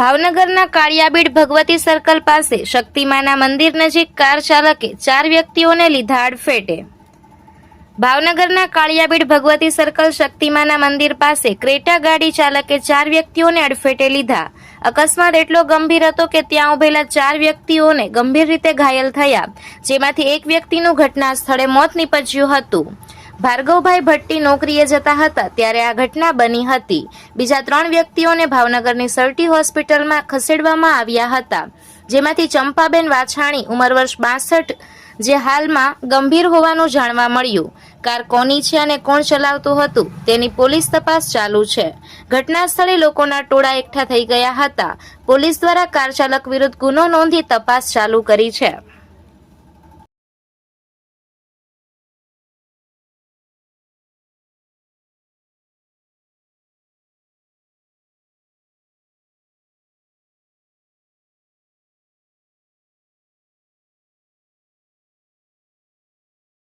ભાવનગરના કાળિયાબીડ ભગવતી સર્કલ પાસે શક્તિમાના મંદિર નજીક કાર ચાલકે ચાર વ્યક્તિઓને લીધા અડફેટે ભાવનગરના કાળિયાબીડ ભગવતી સર્કલ શક્તિમાના મંદિર પાસે ક્રેટા ગાડી ચાલકે ચાર વ્યક્તિઓને અડફેટે લીધા. અકસ્માત એટલો ગંભીર હતો કે ત્યાં ઉભેલા ચાર વ્યક્તિઓને ગંભીર રીતે ઘાયલ થયા, જેમાંથી એક વ્યક્તિનું ઘટના સ્થળે મોત નીપજ્યું હતું. ભાર્ગવભાઈ ભટ્ટી નોકરીએ જતા હતા ત્યારે આ ઘટના બની હતી. બીજા ત્રણ વ્યક્તિઓને ભાવનગરની સર્ટી હોસ્પિટલમાં ખસેડવામાં આવ્યા હતા. જેમાંથી ચંપાબેન વાછાણી ઉંમર વર્ષ બાસઠ, જે હાલમાં ગંભીર હોવાનું જાણવા મળ્યું. કાર કોની છે અને કોણ ચલાવતું હતું તેની પોલીસ તપાસ ચાલુ છે. ઘટના સ્થળે લોકોના ટોળા એકઠા થઈ ગયા હતા. પોલીસ દ્વારા કાર ચાલક વિરુદ્ધ ગુનો નોંધી તપાસ ચાલુ કરી છે.